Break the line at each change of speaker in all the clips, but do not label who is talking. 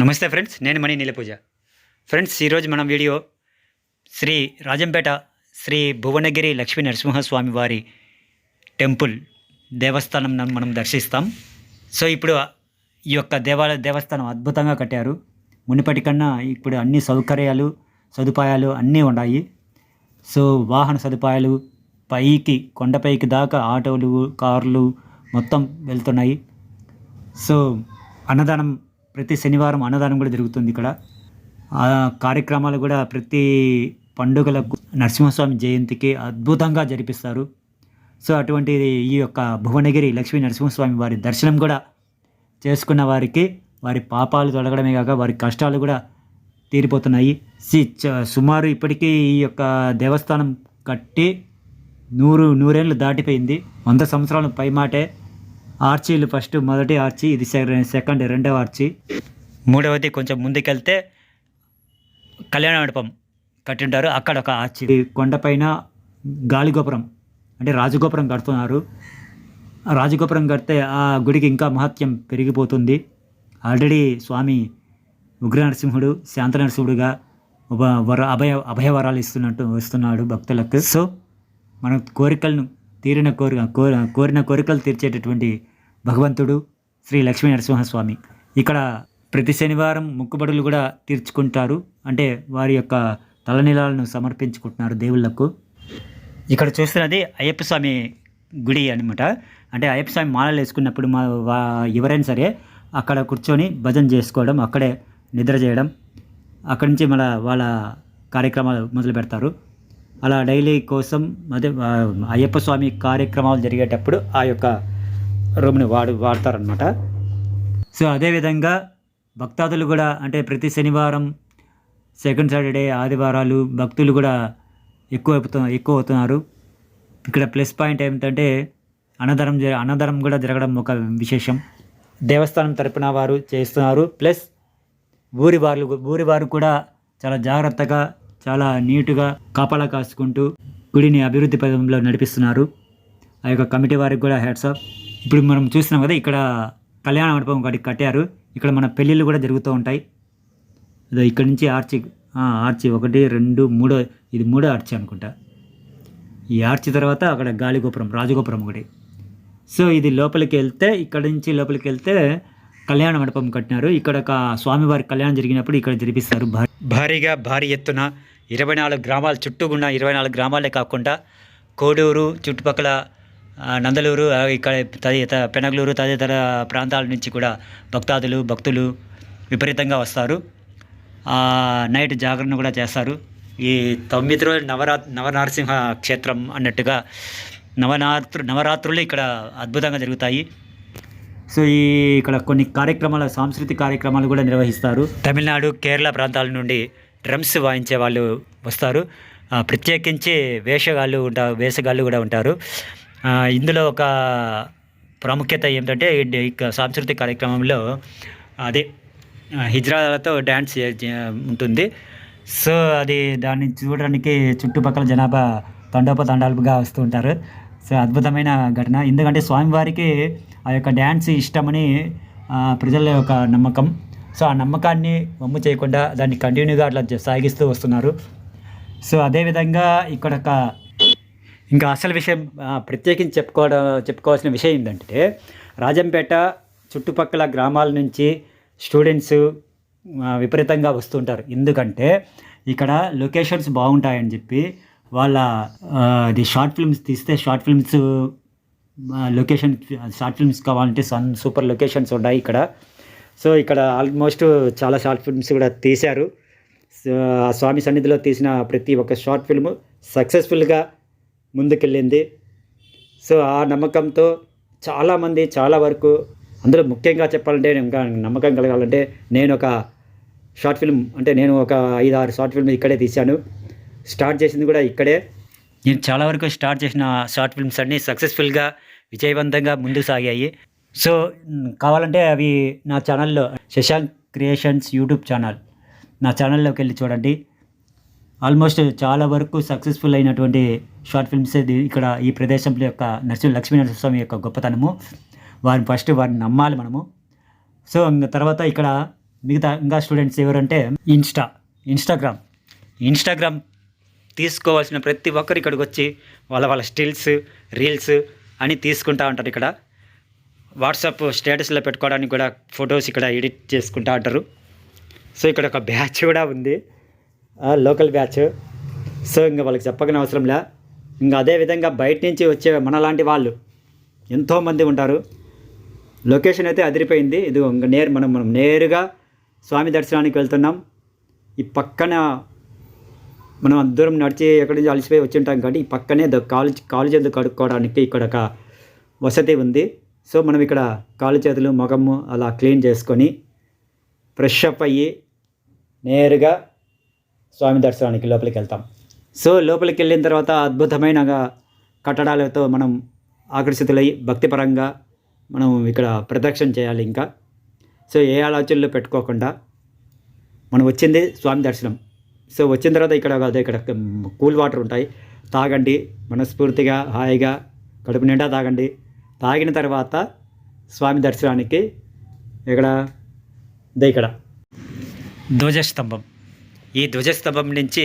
నమస్తే ఫ్రెండ్స్ నేను మణి నీలపూజ. ఫ్రెండ్స్ ఈరోజు మన వీడియో శ్రీ రాజంపేట శ్రీ భువనగిరి లక్ష్మీ నరసింహస్వామి వారి టెంపుల్ దేవస్థానం మనం దర్శిస్తాం. సో ఇప్పుడు ఈ యొక్క దేవాలయ దేవస్థానం అద్భుతంగా కట్టారు. మునిపటి కన్నా ఇప్పుడు అన్ని సౌకర్యాలు సదుపాయాలు అన్నీ ఉన్నాయి. సో వాహన సదుపాయాలు పైకి కొండపైకి దాకా ఆటోలు కార్లు మొత్తం వెళ్తున్నాయి. సో అన్నదానం ప్రతి శనివారం అన్నదానం కూడా జరుగుతుంది ఇక్కడ. ఆ కార్యక్రమాలు కూడా ప్రతి పండుగలకు నరసింహస్వామి జయంతికి అద్భుతంగా జరిపిస్తారు. సో అటువంటి ఈ యొక్క భువనగిరి లక్ష్మీ నరసింహస్వామి వారి దర్శనం కూడా చేసుకున్న వారికి వారి పాపాలు తొలగడమే కాక వారి కష్టాలు కూడా తీరిపోతున్నాయి. సి చ- సుమారు ఇప్పటికీ ఈ యొక్క దేవస్థానం కట్టి నూరు నూరేళ్ళు దాటిపోయింది. వంద సంవత్సరాల పైమాటే ఆర్చీలు ఫస్ట్ మొదటి ఆర్చి ఇది సెకండ్ రెండవ ఆర్చి. మూడవది కొంచెం ముందుకెళ్తే కళ్యాణ మండపం కట్టింటారు. అక్కడ ఒక ఆర్చి. కొండపైన గాలిగోపురం అంటే రాజగోపురం కడుతున్నారు. రాజగోపురం కడితే ఆ గుడికి ఇంకా మహత్యం పెరిగిపోతుంది. ఆల్రెడీ స్వామి ఉగ్ర నరసింహుడు శాంత నరసింహుడుగా వర అభయ అభయవరాలు ఇస్తున్నట్టు ఇస్తున్నాడు భక్తులకు. సో మన కోరికలను తీరిన కోరిక కోరి కోరిన కోరికలు తీర్చేటటువంటి భగవంతుడు శ్రీ లక్ష్మీ నరసింహస్వామి. ఇక్కడ ప్రతి శనివారం మొక్కుబడులు కూడా తీర్చుకుంటారు. అంటే వారి యొక్క తలనీలాలను సమర్పించుకుంటున్నారు దేవుళ్ళకు. ఇక్కడ చూస్తున్నది అయ్యప్ప స్వామి గుడి అనమాట అంటే అయ్యప్ప స్వామి మాలలు వేసుకున్నప్పుడు మా వా- ఎవరైనా సరే అక్కడ కూర్చొని భజన చేసుకోవడం అక్కడే నిద్ర చేయడం అక్కడి నుంచి మన వాళ్ళ కార్యక్రమాలు మొదలు పెడతారు. అలా డైలీ కోసం అదే అయ్యప్ప స్వామి కార్యక్రమాలు జరిగేటప్పుడు ఆ యొక్క రూమ్ని వాడు వాడతారనమాట సో అదేవిధంగా భక్తాదులు కూడా అంటే ప్రతి శనివారం సెకండ్ సాటర్డే ఆదివారాలు భక్తులు కూడా ఎక్కువ అవుతు ఎక్కువ అవుతున్నారు. ఇక్కడ ప్లస్ పాయింట్ ఏమిటంటే అన్నదానం జ అన్నదానం కూడా జరగడం ఒక విశేషం. దేవస్థానం తరపున వారు చేస్తున్నారు. ప్లస్ ఊరి వారు ఊరి వారు కూడా చాలా జాగ్రత్తగా చాలా నీటుగా కాపలా కాసుకుంటూ గుడిని అభివృద్ధి పదంలో నడిపిస్తున్నారు. ఆ యొక్క కమిటీ వారికి కూడా హెడ్సప్ ఇప్పుడు మనం చూస్తున్నాం కదా ఇక్కడ కళ్యాణ మండపం ఒకటి కట్టారు. ఇక్కడ మన పెళ్ళిళ్ళు కూడా జరుగుతూ ఉంటాయి. ఇక్కడ నుంచి ఆర్చి ఆ, ఆర్చి ఒకటి రెండు మూడో ఇది మూడో ఆర్చి అనుకుంటా. ఈ ఆర్చి తర్వాత అక్కడ గాలిగోపురం రాజగోపురం ఒకటి. సో ఇది లోపలికి వెళ్తే ఇక్కడ నుంచి లోపలికి వెళ్తే కళ్యాణ మండపం కట్టినారు. ఇక్కడ ఒక స్వామివారి కళ్యాణం జరిగినప్పుడు ఇక్కడ జరిపిస్తారు. భారీ భారీగా భారీ ఎత్తున ఇరవై నాలుగు గ్రామాల చుట్టూ ఉన్న ఇరవై నాలుగు గ్రామాలే కాకుండా కోడూరు చుట్టుపక్కల నందలూరు ఇక్కడ తదితర పెనగలూరు తదితర ప్రాంతాల నుంచి కూడా భక్తాదులు భక్తులు విపరీతంగా వస్తారు. నైట్ జాగరణ కూడా చేస్తారు. ఈ తొమ్మిది రోజులు నవరా నవనరసింహ క్షేత్రం అన్నట్టుగా నవరాత్రు నవరాత్రులు ఇక్కడ అద్భుతంగా జరుగుతాయి. సో ఈ ఇక్కడ కొన్ని కార్యక్రమాలు సాంస్కృతిక కార్యక్రమాలు కూడా నిర్వహిస్తారు. తమిళనాడు కేరళ ప్రాంతాల నుండి డ్రమ్స్ వాయించే వాళ్ళు వస్తారు. ప్రత్యేకించి వేషగాళ్ళు ఉంటారు వేషగాళ్ళు కూడా ఉంటారు. ఇందులో ఒక ప్రాముఖ్యత ఏమిటంటే సాంస్కృతిక కార్యక్రమంలో అదే హిజ్రాలతో డ్యాన్స్ ఉంటుంది. సో అది దాన్ని చూడడానికి చుట్టుపక్కల జనాభా తండోపతండాలుగా వస్తూ ఉంటారు. సో అద్భుతమైన ఘటన. ఎందుకంటే స్వామివారికి ఆ యొక్క డ్యాన్స్ ఇష్టమని ప్రజల యొక్క నమ్మకం. సో ఆ నమ్మకాన్ని వమ్ము చేయకుండా దాన్ని కంటిన్యూగా అట్లా సాగిస్తూ వస్తున్నారు. సో అదేవిధంగా ఇక్కడ ఒక ఇంకా అసలు విషయం ప్రత్యేకించి చెప్పుకోవడం చెప్పుకోవాల్సిన విషయం ఏంటంటే రాజంపేట చుట్టుపక్కల గ్రామాల నుంచి స్టూడెంట్స్ విపరీతంగా వస్తుంటారు. ఎందుకంటే ఇక్కడ లొకేషన్స్ బాగుంటాయని చెప్పి వాళ్ళ ఇది షార్ట్ ఫిల్మ్స్ తీస్తే short films location short films కావాలంటే సన్ సూపర్ లొకేషన్స్ ఉన్నాయి ఇక్కడ. సో ఇక్కడ ఆల్మోస్ట్ చాలా షార్ట్ ఫిల్మ్స్ కూడా తీశారు. ఆ స్వామి సన్నిధిలో తీసిన ప్రతి ఒక్క షార్ట్ ఫిల్మ్ సక్సెస్ఫుల్గా ముందుకెళ్ళింది. సో ఆ నమ్మకంతో చాలామంది చాలా వరకు అందులో ముఖ్యంగా చెప్పాలంటే ఇంకా నమ్మకం కలగాలంటే నేను ఒక షార్ట్ ఫిల్మ్ అంటే నేను ఒక ఐదు ఆరు షార్ట్ ఫిల్మ్ ఇక్కడే తీశాను. స్టార్ట్ చేసింది కూడా ఇక్కడే. నేను చాలా వరకు స్టార్ట్ చేసిన షార్ట్ ఫిల్మ్స్ అన్నీ సక్సెస్ఫుల్గా విజయవంతంగా ముందుకు సాగాయి. సో కావాలంటే అవి నా ఛానల్లో శశాంక్ క్రియేషన్స్ యూట్యూబ్ ఛానల్ నా ఛానల్లోకి వెళ్ళి చూడండి. ఆల్మోస్ట్ చాలా వరకు సక్సెస్ఫుల్ అయినటువంటి షార్ట్ ఫిల్మ్స్ ఇక్కడ ఈ ప్రదేశంలో యొక్క నరసింహ లక్ష్మీ నరసింహస్వామి యొక్క గొప్పతనము. వారిని ఫస్ట్ వారిని నమ్మాలి మనము. సో ఇంకా తర్వాత ఇక్కడ మిగతా ఇంకా స్టూడెంట్స్ ఎవరంటే ఇన్స్టా ఇన్స్టాగ్రామ్. ఇన్స్టాగ్రామ్ తీసుకోవాల్సిన ప్రతి ఒక్కరు ఇక్కడికి వచ్చి వాళ్ళ వాళ్ళ స్టిల్స్ రీల్స్ అని తీసుకుంటా ఉంటారు ఇక్కడ. వాట్సాప్ స్టేటస్లో పెట్టుకోవడానికి కూడా ఫొటోస్ ఇక్కడ ఎడిట్ చేసుకుంటూ ఉంటారు. సో ఇక్కడ ఒక బ్యాచ్ కూడా ఉంది. Local batch. సో ఇంకా వాళ్ళకి చెప్పకనే అవసరం లే. ఇంకా అదేవిధంగా బయట నుంచి వచ్చే మనలాంటి వాళ్ళు ఎంతోమంది ఉంటారు. లొకేషన్ అయితే అదిరిపోయింది. ఇది ఇంకా నేరు మనం మనం నేరుగా స్వామి దర్శనానికి వెళ్తున్నాం. ఈ పక్కన మనం దూరం నడిచి ఎక్కడి నుంచి అలసిపోయి వచ్చి ఉంటాం కాబట్టి ఈ పక్కనే కాలు కాలు చేతులు కడుక్కోవడానికి ఇక్కడ ఒక వసతి ఉంది. సో మనం ఇక్కడ కాలు చేతులు ముఖము అలా క్లీన్ చేసుకొని ఫ్రెష్ అప్ అయ్యి నేరుగా స్వామి దర్శనానికి లోపలికి వెళ్తాం. సో లోపలికి వెళ్ళిన తర్వాత అద్భుతమైన కట్టడాలతో మనం ఆకర్షితులై భక్తిపరంగా మనం ఇక్కడ ప్రదక్షిణ చేయాలి ఇంకా. సో ఏ ఆలోచనలు పెట్టుకోకుండా మనం వచ్చింది స్వామి దర్శనం. సో వచ్చిన తర్వాత ఇక్కడ అదే ఇక్కడ కూల్ వాటర్ ఉంటాయి. తాగండి మనస్ఫూర్తిగా హాయిగా కడుపు నిండా తాగండి. తాగిన తర్వాత స్వామి దర్శనానికి ఇక్కడ ఇక్కడ. ధ్వజస్తంభం. ఈ ధ్వజస్తంభం నుంచి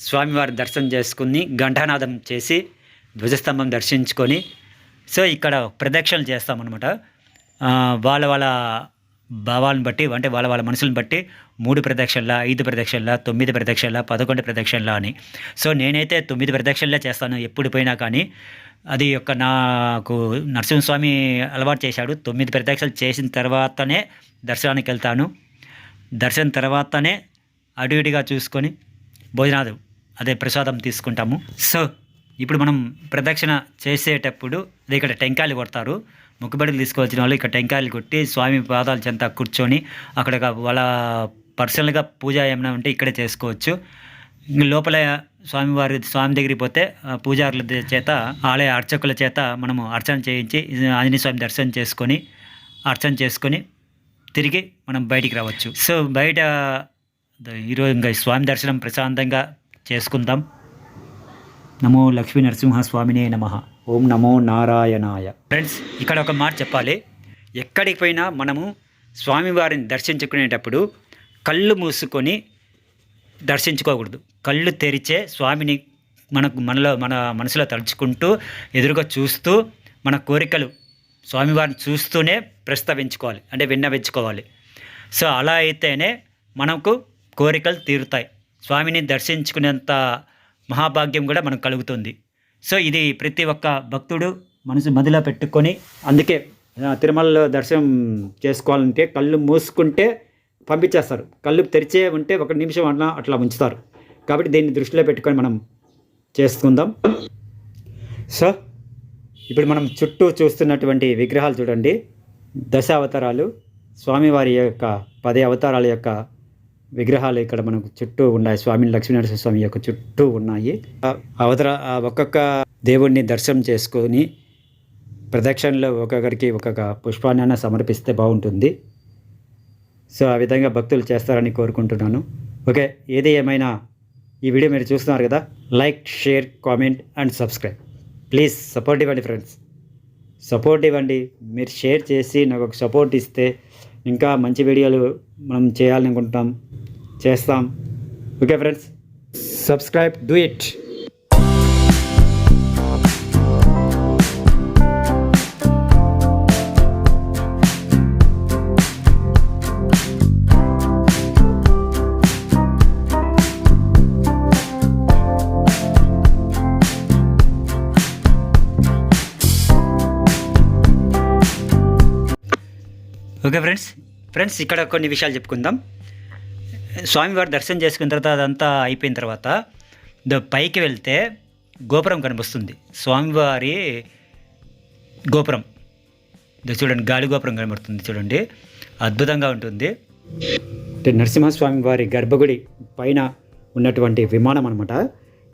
స్వామివారి దర్శనం చేసుకుని ఘంటానాదం చేసి ధ్వజస్తంభం దర్శించుకొని సో ఇక్కడ ప్రదక్షిణలు చేస్తామన్నమాట. వాళ్ళ వాళ్ళ భావాలను బట్టి అంటే వాళ్ళ వాళ్ళ మనుషులను బట్టి మూడు ప్రదక్షిణల ఐదు ప్రదక్షిణల తొమ్మిది ప్రదక్షిణల పదకొండు ప్రదక్షిణల అని. సో నేనైతే తొమ్మిది ప్రదక్షిణలే చేస్తాను ఎప్పుడు పోయినా కానీ. అది యొక్క నాకు నరసింహస్వామి అలవాటు చేశాడు. తొమ్మిది ప్రదక్షిణలు చేసిన తర్వాతనే దర్శనానికి వెళ్తాను. దర్శనం తర్వాతనే అటు ఇటుగా చూసుకొని భోజనాలు అదే ప్రసాదం తీసుకుంటాము. సో ఇప్పుడు మనం ప్రదక్షిణ చేసేటప్పుడు అదే ఇక్కడ టెంకాయలు కొడతారు. ముక్కుబడులు తీసుకువచ్చిన వాళ్ళు ఇక్కడ టెంకాయలు కొట్టి స్వామి పాదాల చెంత కూర్చొని అక్కడ వాళ్ళ పర్సనల్గా పూజ ఏమైనా ఉంటే ఇక్కడే చేసుకోవచ్చు. లోపల స్వామివారి స్వామి దగ్గరికి పోతే పూజారుల చేత ఆలయ అర్చకుల చేత మనము అర్చన చేయించి ఆంజనేయ స్వామి దర్శనం చేసుకొని అర్చన చేసుకొని తిరిగి మనం బయటికి రావచ్చు. సో బయట ఈరోజు ఇంకా స్వామి దర్శనం ప్రశాంతంగా చేసుకుందాం. నమో లక్ష్మీ నరసింహ స్వామినే నమ. ఓం నమో నారాయణాయ. ఫ్రెండ్స్ ఇక్కడ ఒక మాట చెప్పాలి. ఎక్కడికి పోయినా మనము స్వామివారిని దర్శించుకునేటప్పుడు కళ్ళు మూసుకొని దర్శించుకోకూడదు. కళ్ళు తెరిచే స్వామిని మనకు మనలో మన మనసులో తలుచుకుంటూ ఎదురుగా చూస్తూ మన కోరికలు స్వామివారిని చూస్తూనే ప్రస్తావించుకోవాలి. అంటే విన్నవించుకోవాలి. సో అలా అయితేనే మనకు కోరికలు తీరుతాయి. స్వామిని దర్శించుకునేంత మహాభాగ్యం కూడా మనకు కలుగుతుంది. సో ఇది ప్రతి ఒక్క భక్తుడు మనసు మదిలో పెట్టుకొని అందుకే తిరుమలలో దర్శనం చేసుకోవాలంటే కళ్ళు మూసుకుంటే పంపించేస్తారు. కళ్ళు తెరిచే ఉంటే ఒక నిమిషం అట్లా అట్లా ఉంచుతారు. కాబట్టి దీన్ని దృష్టిలో పెట్టుకొని మనం చేసుకుందాం. సో ఇప్పుడు మనం చుట్టూ చూస్తున్నటువంటి విగ్రహాలు చూడండి. దశ అవతారాలు స్వామివారి యొక్క పది అవతారాల యొక్క విగ్రహాలు ఇక్కడ మనకు చుట్టూ ఉన్నాయి. స్వామి లక్ష్మీనరసింహ స్వామి యొక్క చుట్టూ ఉన్నాయి. అవతర ఆ ఒక్కొక్క దేవుణ్ణి దర్శనం చేసుకొని ప్రదక్షిణలో ఒక్కొక్కరికి ఒక్కొక్క పుష్పాన్ని సమర్పిస్తే బాగుంటుంది. సో ఆ విధంగా భక్తులు చేస్తారని కోరుకుంటున్నాను. ఓకే ఏది ఏమైనా ఈ వీడియో మీరు చూస్తున్నారు కదా like share comment and subscribe. Please support ఇవ్వండి ఫ్రెండ్స్. సపోర్ట్ ఇవ్వండి. మీరు షేర్ చేసి నాకు ఒక సపోర్ట్ ఇస్తే ఇంకా మంచి వీడియోలు మనం చేయాలనుకుంటాం. చేస్తాం. Okay friends subscribe do it okay friends. Friends ఇక్కడ కొన్ని విషయాలు చెప్పుకుందాం. స్వామివారి దర్శనం చేసుకున్న తర్వాత అదంతా అయిపోయిన తర్వాత పైకి వెళ్తే గోపురం కనిపిస్తుంది. స్వామివారి గోపురం. చూడండి గాలి గోపురం కనబడుతుంది చూడండి. అద్భుతంగా ఉంటుంది. అంటే నరసింహస్వామి వారి గర్భగుడి పైన ఉన్నటువంటి విమానం అనమాట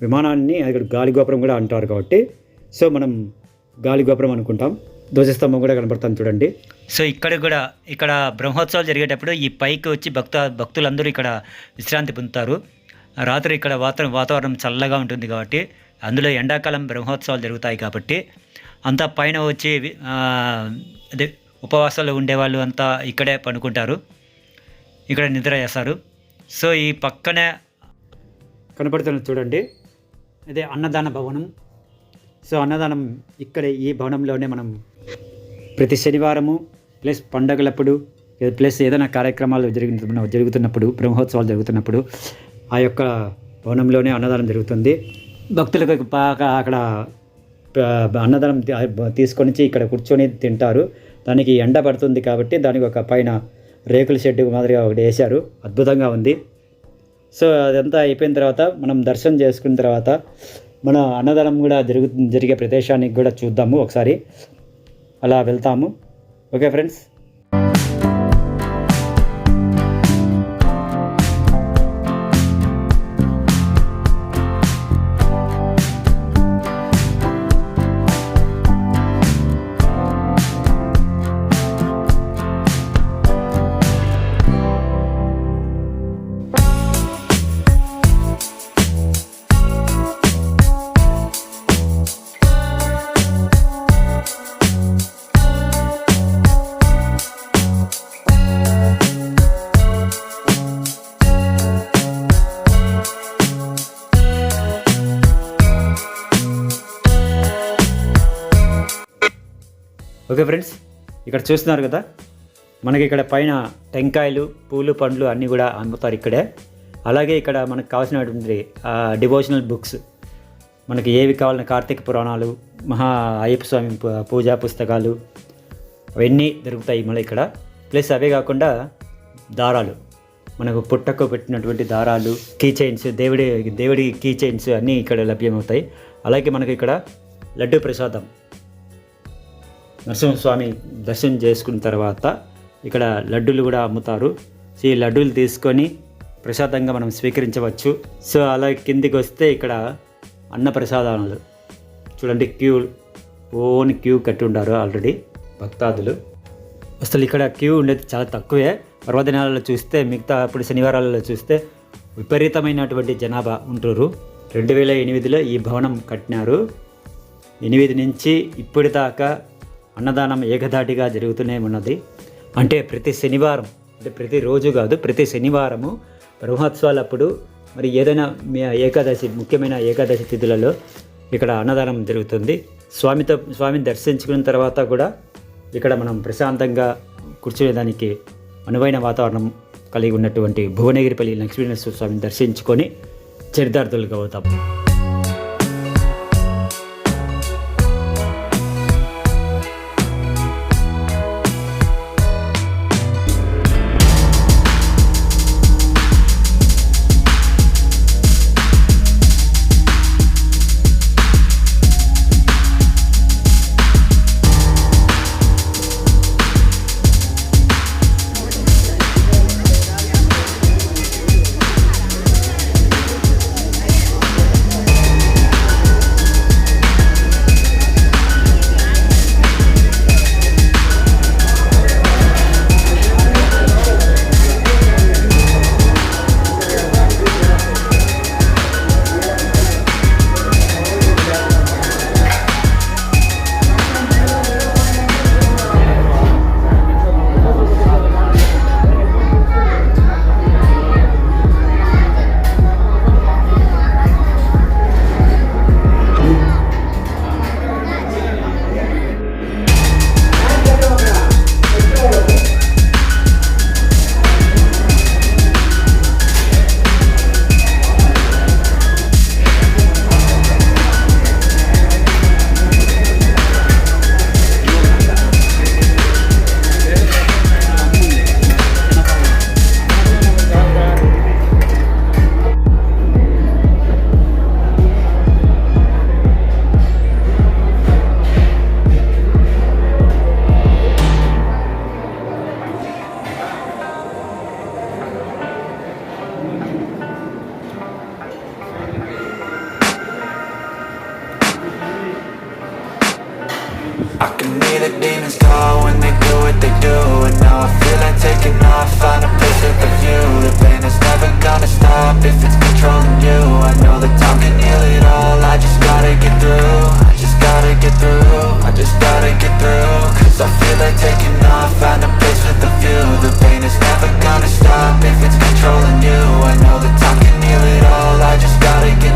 విమానాన్ని అక్కడ గాలి గోపురం కూడా అంటారు కాబట్టి. సో మనం గాలి గోపురం అనుకుంటాం. ధ్వజస్తంభం కూడా కనబడుతుంది చూడండి. సో ఇక్కడ కూడా ఇక్కడ బ్రహ్మోత్సవాలు జరిగేటప్పుడు ఈ పైకి వచ్చి భక్త భక్తులందరూ ఇక్కడ విశ్రాంతి పొందుతారు. రాత్రి ఇక్కడ వాతావరణం వాతావరణం చల్లగా ఉంటుంది కాబట్టి అందులో ఎండాకాలం బ్రహ్మోత్సవాలు జరుగుతాయి కాబట్టి అంతా పైన వచ్చి అదే ఉపవాసాలు ఉండేవాళ్ళు అంతా ఇక్కడే పనుకుంటారు ఇక్కడ నిద్ర చేస్తారు. సో ఈ పక్కనే కనపడుతున్న చూడండి. అదే అన్నదాన భవనం. సో అన్నదానం ఇక్కడ ఈ భవనంలోనే మనం ప్రతి శనివారము ప్లస్ పండగలప్పుడు ప్లస్ ఏదైనా కార్యక్రమాలు జరిగిన జరుగుతున్నప్పుడు బ్రహ్మోత్సవాలు జరుగుతున్నప్పుడు ఆ యొక్క భవనంలోనే అన్నదానం జరుగుతుంది. భక్తులకు బాగా అక్కడ అన్నదానం తీసుకొని ఇక్కడ కూర్చొని తింటారు. దానికి ఎండ పడుతుంది కాబట్టి దానికి ఒక పైన రేకుల షెడ్ మాదిరిగా ఒకటి వేశారు. అద్భుతంగా ఉంది. సో అదంతా అయిపోయిన తర్వాత మనం దర్శనం చేసుకున్న తర్వాత మన అన్నదానం కూడా జరుగు జరిగే ప్రదేశానికి కూడా చూద్దాము ఒకసారి. అలా వెళ్తాము. Okay friends? ఓకే ఫ్రెండ్స్ ఇక్కడ చూస్తున్నారు కదా? మనకి ఇక్కడ పైన టెంకాయలు పూలు పండ్లు అన్నీ కూడా అమ్ముతారు ఇక్కడే. అలాగే ఇక్కడ మనకు కావాల్సినటువంటి డివోషనల్ బుక్స్ మనకి ఏవి కావాలన్న కార్తీక పురాణాలు మహా అయ్యప్ప స్వామి పూజా పుస్తకాలు అవన్నీ దొరుకుతాయి మళ్ళీ ఇక్కడ. ప్లస్ అవే కాకుండా దారాలు. మనకు పుట్టకు పెట్టినటువంటి దారాలు కీ చైన్స్ దేవుడి దేవుడి కీ చైన్స్ అన్నీ ఇక్కడ లభ్యమవుతాయి. అలాగే మనకి ఇక్కడ లడ్డు ప్రసాదం. నరసింహస్వామి దర్శనం చేసుకున్న తర్వాత ఇక్కడ లడ్డూలు కూడా అమ్ముతారు. సో ఈ లడ్డూలు తీసుకొని ప్రసాదంగా మనం స్వీకరించవచ్చు. సో అలా కిందికి వస్తే ఇక్కడ అన్న ప్రసాదాలు చూడండి క్యూ ఓన్ క్యూ కట్టి ఉండారు ఆల్రెడీ భక్తాదులు. అసలు ఇక్కడ క్యూ ఉండేది చాలా తక్కువే. పర్వదినాలలో చూస్తే మిగతా అప్పుడు శనివారాలలో చూస్తే విపరీతమైనటువంటి జనాభా ఉంటారు రెండు వేల ఎనిమిదిలో ఈ భవనం కట్టినారు. ఎనిమిది నుంచి ఇప్పటిదాకా అన్నదానం ఏకధాటిగా జరుగుతూనే ఉన్నది. అంటే ప్రతి శనివారం అంటే ప్రతి రోజు కాదు ప్రతి శనివారము బ్రహ్మోత్సవాలు అప్పుడు మరి ఏదైనా మీ ఏకాదశి ముఖ్యమైన ఏకాదశి తిథులలో ఇక్కడ అన్నదానం జరుగుతుంది. స్వామితో స్వామిని దర్శించుకున్న తర్వాత కూడా ఇక్కడ మనం ప్రశాంతంగా కూర్చునేదానికి అనువైన వాతావరణం కలిగి ఉన్నటువంటి భువనగిరిపల్లి లక్ష్మీనరసింహ స్వామిని దర్శించుకొని చరితార్థులుగా అవుతాం
me, the demons call when they do what they do And now I feel like taking off, find a place with a view. The pain is never gonna stop if it's controlling you. I know that time can heal it all, I just gotta get through. I just gotta get through, I just gotta get through. Cause I feel like taking off, find a place with a view. The pain is never gonna stop if it's controlling you. I know that time can heal it all, I just gotta get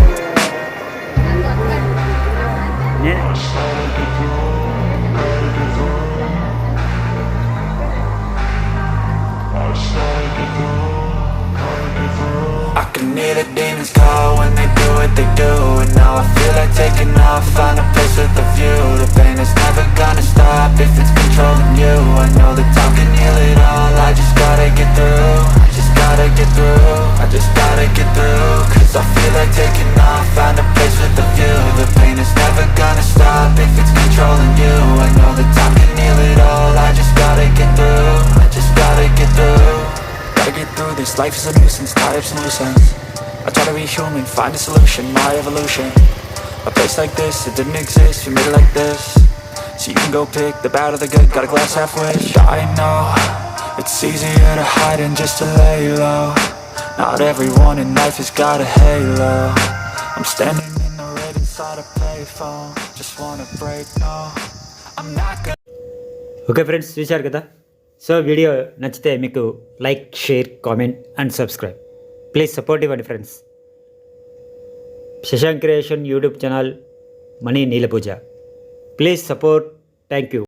they do And now I feel like taking off, find a place with a view. The pain is never gonna stop if it's controlling you. I know that time can heal it all, I just gotta get through. I just gotta get through, I just gotta get through. Cause I feel like taking off, find a place with a view. The pain is never gonna stop if it's controlling you. I know that time can heal it all, I just gotta get through. I just gotta get through. Gotta get through this, life is a nuisance, tired of some loose ends I try to be human, find a solution, my evolution A place like this, it didn't exist, we made it like this So you can go pick the bad or the good, got a glass half wish I know, it's easier to hide than just to lay low Not everyone in life has got a halo I'm standing in the red inside a payphone Just wanna break, no I'm not gonna
okay friends చూశారు కదా so video నచ్చితే మీకు like share comment and subscribe please support ఇవ్వండి friends. Shashank creation YouTube channel Mani Neelapuja. Please support thank you.